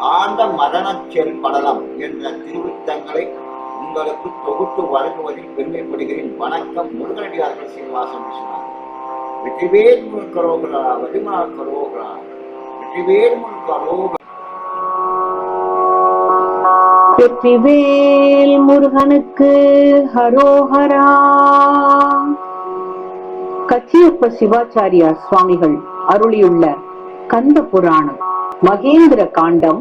ஆண்ட மரணச் செல் படலம் என்ற திருவித்தங்களை உங்களுக்கு தொகுத்து வழங்குவதில் பெருமைப்படுகிறேன். வணக்கம். முருகனடியார்கள் சீனிவாசன் விஸ்வநாதன் வெற்றிவேல் முழுக்கரோகரா வடிமா கரோகரா. வெற்றிவேல் முழுக்கரோகரா வெற்றிவேல் முருகனுக்கு ஹரோஹரா. கச்சியப்ப சிவாச்சாரியா சுவாமிகள் அருளியுள்ள கந்த புராணம். மகேந்திர காண்டம்.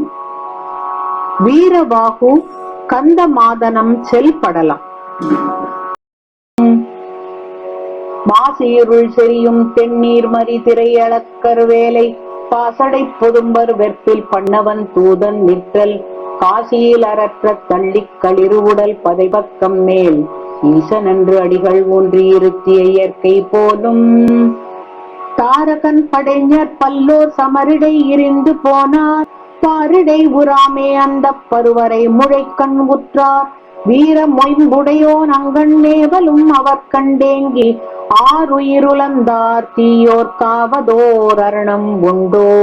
வீரபாகு கந்த மாதனம் செல்படலம். மாசியிருள் செறியும் தென்னீர் மறி திரையளக்கர் வேலை பாசடை பொதும்பர் வெற்பில் பண்ணவன் தூதன் நிற்றல் காசியில் அறற்ற தள்ளிக் களிருவுடல் பதைபக்கம் மேல் ஈசன் என்று அடிகள் ஒன்றியிருத்திய இயற்கை போலும். தாரகன் படைஞர் பல்லோர் சமரிடை இருந்து போனார். பாரிடை உராமே அந்த பருவரை முழைக்கண் உற்றார். வீர மொயம்புடையோன் அங்கண் நேவலும் அவர் கண்டேங்கி. ஆறுயிருளந்தார் தீயோர் காவதோர் அரணம் உண்டோ?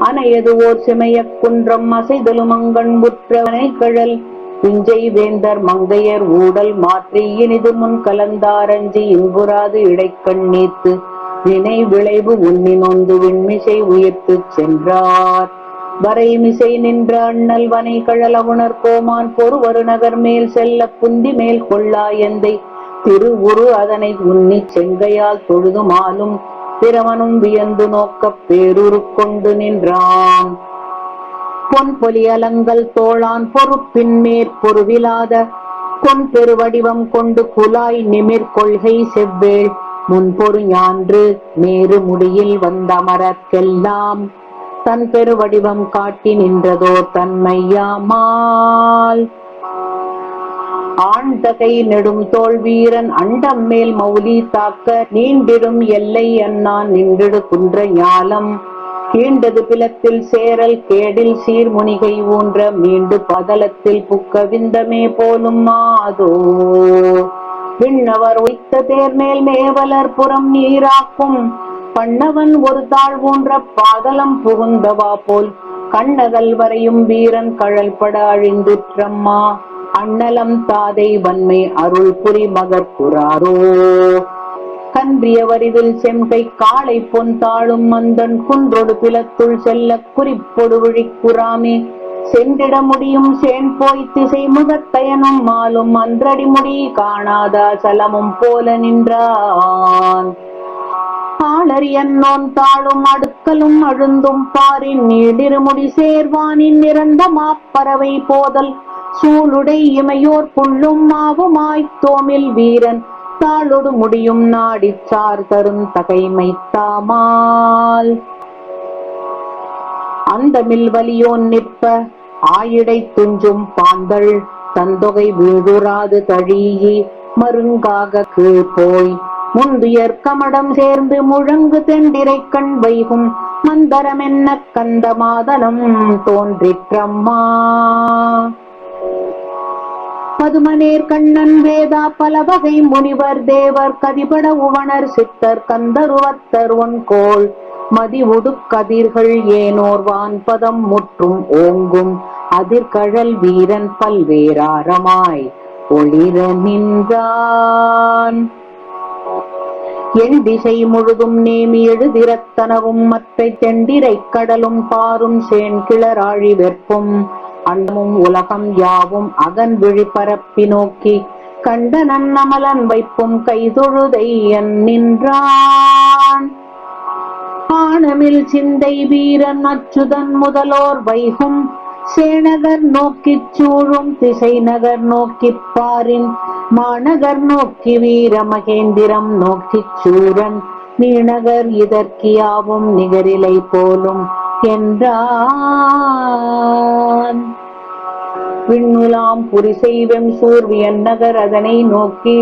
அணையது ஓர் சிமையக் குன்றம் அசைதலும் அங்கண் புற்றவனை கழல். பிஞ்சை வேந்தர் மங்கையர் ஊடல் மாற்றி இனிது முன் கலந்தாரஞ்சி இன்புறாது இடைக்கண் நீத்து. வினை விளைவு உன்னினொந்து நொந்து விண்மிசை உயிர்த்து சென்றார். வரைமிசை நின்ற அண்ணல் வனை கழலவுணர் கோமான் பொறுவரு நகர் மேல் செல்ல புந்தி மேல் கொள்ளா எந்தை. திருவுரு அதனை உன்னிச் செங்கையால் தொழுது மாலும். பிறவனும் வியந்து நோக்கப் பேருரு கொண்டு நின்றான். பொன் பொலியலங்கள் தோளான் பொறுப்பின் மேற்பொருவிலாத பொன் பெருவடிவம் கொண்டு குலாய் நிமிர் கொள்கை செவ்வேள். முன்பொரு ஞான்று நேரு முடியில் வந்தமரர்க்கெல்லாம் தன் பெருவடிவம் காட்டி நின்றதோ தன்மையாமால் ஆண்டகை நெடும் தோல் வீரன் அண்டம் மேல் மௌலி தாக்க நீண்டிடும் எல்லை அண்ணான் நின்றிடு குன்ற ஞாலம். கீண்டது பிலத்தில் சேரல் கேடில் சீர்முனிகை ஊன்ற மீண்டு பதலத்தில் புக்கவிந்தமே போலும் மாதோ. விண்ணவர் உய்த்த தேர்மேல் மேவலர் புறம் நீராக்கும். பண்ணவன் ஒரு தாழ் ஊன்ற பாதலம் புகுந்தவா போல். கண்ணகல் வரையும் வீரன் கழல்பட அழிந்துற்றம்மா அண்ணலம் தாதை வன்மை அருள் புரி மகற்புறாரோ அன்றியவரிதில் செம்கை காளை பொன் தாழும் மந்தன் குன்றொடு பிளத்துள் செல்ல குறிப்பொடு விழிக்குறாமே. சென்றிட முடியும் சேன் போய் திசை முகத்தயனும் மாலும் அன்றடி முடி காணாதா சலமும் போல நின்றான். ஆளறியன்னோன் தாழும் அடுக்கலும் அழுந்தும் பாரின் நீடிருமுடி சேர்வானின் நிறந்த மாப்பறவை போதல் சூளுடை இமையோர் புள்ளும் மாவுமாய்த் தோமில் வீரன் தாளொடு முடியும் நாடிச்சார் தரும் தகைமை தாமால். அந்த மில்வலியோன் நிற்ப ஆயிடை துஞ்சும் பாந்தள் தந்தொகை வீழுறாது தழீயி மருங்காக கீழ் போய். முந்துயர் கமடம் சேர்ந்து முழங்கு தெண்டிரை கண் வைகும் மந்தரமென்ன கந்த மாதனம் தோன்றிற்றம்மா. பதுமனேர் கண்ணன் வேதா பல வகை முனிவர் தேவர் கதிபட உவனர் சித்தர் கந்தருவத்தர் ஒன்கோள் மதி கதிர்கள் ஏனோர் வான்பதம் முற்றும் ஓங்கும். அதிர்கழல் வீரன் பல்வேறாரமாய் ஒளிர நின்றான். என் திசை முழுதும் நேமி எழுதிரத்தனவும் மற்ற தெண்டிரை கடலும் பாரும் சேன் கிளராழி வெற்பும். அண்டமும் உலகம் யாவும் அகன் விழிப்பரப்பி நோக்கி கண்ட நன்னமலன் வைப்பும் கைதொழுதையன் நின்றான். ஆணமில் சிந்தை வீரன் அச்சுதன் முதலோர் வைகும் சேனகர் நோக்கிச் சூழும் திசை நகர் நோக்கிப் பாரின் மாநகர் நோக்கி வீர மகேந்திரம் நோக்கிச் சூரன் நீநகர் இதற்கியாவும் நிகரிலை போலும் என்றார் விண்ணுலாம் புரிசை சூர்வியன் நகர் அதனை நோக்கி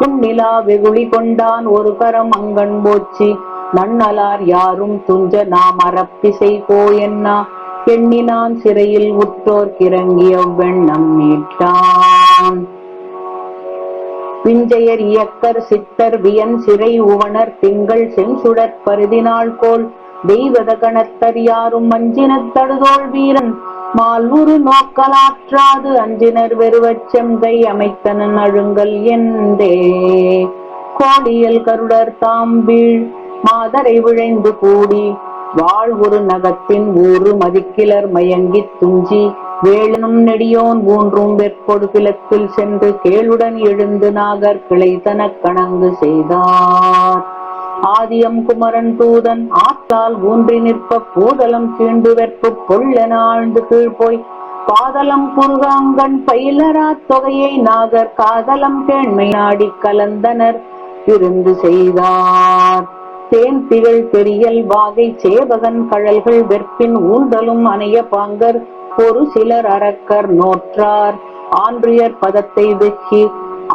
புன்னிலா வெகுளி கொண்டான் ஒரு கரம் அங்கன் போச்சி நன்னலார் யாரும் துஞ்ச நாம் அறப்பிசை கோ எண்ணினான் சிறையில் உற்றோர் கிறங்கிய வெண்ணம் மீட்டான். விஞ்சையர் இயக்கர் சித்தர் வியன் சிறை உவனர் திங்கள் செஞ்சுடற் பருதினாள் கோல் தெய்வத கணத்தர் யாரும் மஞ்சினத் தடுதோல் வீரன் மால்வுரு நோக்கலாற்றாது அஞ்சினர் வெறுவச்செம்கை அமைத்தனன் அழுங்கல் எந்தே. கோடியல் கருடர் தாம்பீழ் மாதரை விழைந்து கூடி வாழ் ஒரு நகத்தின் ஊறு மதிக்கிலர் மயங்கித் துஞ்சி வேளனும் நெடியோன் ஊன்றும் வெற்பொடுகிலத்தில் சென்று கேளுடன் எழுந்து நாகர் கிளைத்தனக் கணங்கு செய்தார். ஆதியம் குமரன் தூதன் ஆத்தால் ஊன்றி நிற்ப பூதலம் கீண்டு வெற்பு பொள்ளென ஆழ்ந்து கீழ் போய் பாதலம் குருகாங்கண் பயிலரா தொகையை நாகர் காதலம் கேண்மை நாடி கலந்தனர். விருந்து செய்தார். தேன் திகழ் பெரியல் வாகை சேவகன் கழல்கள் வெற்பின் ஊந்தலும் அணைய பாங்கர். ஒரு சிலர் அரக்கர் நோற்றார். ஆன்றியர் பதத்தை வெச்சி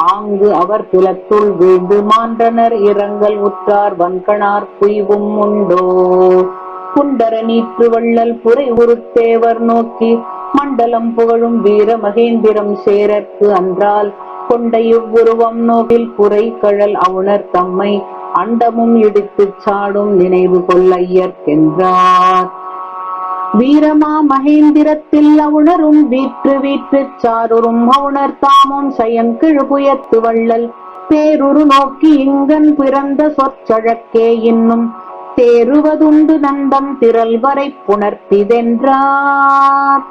ஆங்கு அவர் பிலத்துள் வீழ்ந்து மாண்டனர் இரங்கல் உற்றார் வன்கணார் புய்வும் உண்டோ? குண்டர நீற்று வள்ளல் புரை உருத்தேவர் நோக்கி மண்டலம் புகழும் வீர மகேந்திரம் சேரற்கு அன்றால் கொண்ட இவ்வுருவம் நோக்கில் புரை கழல் அவுணர் தம்மை அண்டமும் இடித்துச் சாடும் நினைவு கொள்ளையற்கென்றார் வீரமா மகேந்திரத்தில் அவுணரும் வீற்று வீற்று சாருறும் அவுணர் தாமும் சயங்கிழு புயத்து வள்ளல். பேருரு நோக்கி இங்கன் பிறந்த சொற்சழக்கே இன்னும். தேறுவதுண்டு நந்தம் திரள் வரை புணர்த்திதென்றார்.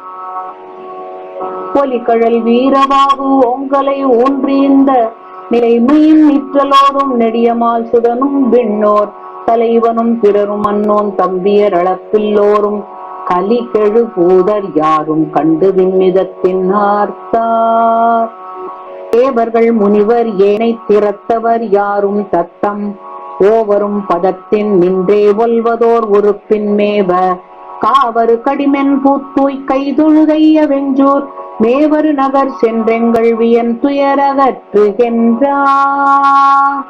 ஒலிகழல் வீரவாகு ஓங்கலை ஊன்றியிருந்த நிலைமையின் நிற்றலோடும் நெடியமால் சுடனும் விண்ணோர். தலைவனும் பிறரும் அன்னோன் தம்பியர் அளப்பில்லோரும் கலி கெழு பூதர் யாரும் கண்டு விண்மிதத்தின் ஆர்த்தார். தேவர்கள் முனிவர் ஏனை திறத்தவர் யாரும் தத்தம். ஓவரும் பதத்தின் நின்றே ஒல்வதோர் உறுப்பின் மேவ. காவரு கடிமென் பூத்தூய் கைதொழுதைய வெஞ்சூர். மேவரு நகர் சென்றெங்கள் வியன் துயரகற்றுகின்றார்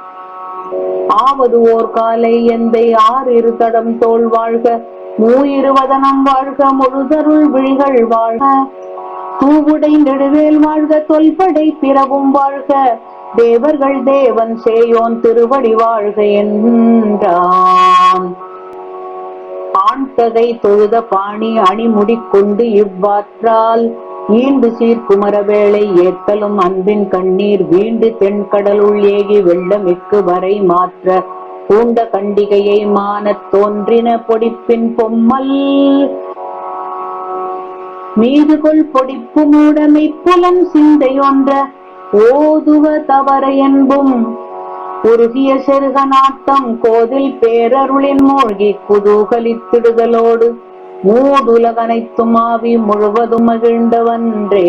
ஆவது ஓர் காலை எந்தை ஆறு இரு தடம் தோல் வாழ்க. மூயிருவதனம் வாழ்க முழுதருள் விழிகள் வாழ்க. தூவுடை நெடுவேல் வாழ்க தொல்படை பிறவும் வாழ்க. தேவர்கள் தேவன் சேயோன் திருவடி வாழ்க என்றான். ஆண்தகை தொழுத பாணி அணிமுடி கொண்டு இவ்வாற்றால் ஈண்டு சீர்குமர வேளை ஏத்தலும் அன்பின் கண்ணீர் வீண்டு தென்கடலுள் ஏகி வெள்ளமிக்கு வரை மாற்ற பூண்ட கண்டிகையை மானத் தோன்றின பொடிப்பின் பொம்மல். மீதுகொள் பொடிப்பு மூடமை புலன் சிந்தையொன்ற ஓதுவ தவற என்பும் உருகிய செருக நாட்டம் கோதில் பேரருளின் மூழ்கி குதூகலித்திடுதலோடு மூதுலகனைத்தும் முழுவதும் மகிழ்ந்தவன்றே.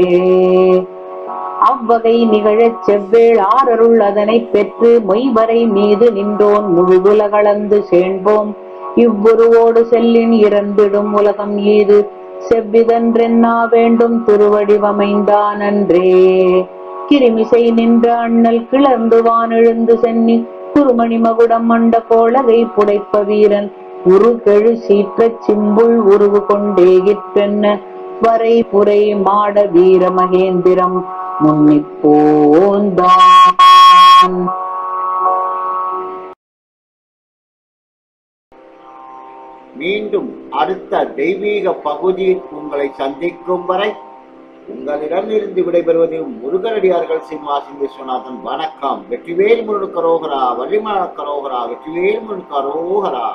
அவ்வகை நிகழச் செவ்வேள் ஆரருள் அதனைப் பெற்று மொய்வரை மீது நின்றோன் முழுதுலகளந்து சேர்ந்தோம். இவ்வுருவோடு செல்லின் இறந்திடும் உலகம் ஈது செவ்விதன்றென்னா வேண்டும் திருவடிவமைந்தான் அன்றே கிருமிசை நின்ற அண்ணல் கிளர்ந்து வானெழுந்து சென்னி குருமணி மகுடம் மண்ட கோளகை புடைப்ப வீரன் உரு கெழு சீற்றச் சிம்புள் உருவு கொண்டேகிற்றென்ன வரை புரை மாட வீர மகேந்திரம் முன்னிப்போந்தான் மீண்டும் அடுத்த தெய்வீக பகுதியில் உங்களை சந்திக்கும் வரை உங்களிடமிருந்து விடைபெறுவது முருகனடியார்கள் சிம்மாசின் விஸ்வநாதன் வணக்கம். வெற்றிவேல் முருகரோகரா வள்ளிமல கரோகரா வெற்றிவேல் முருகரோகரா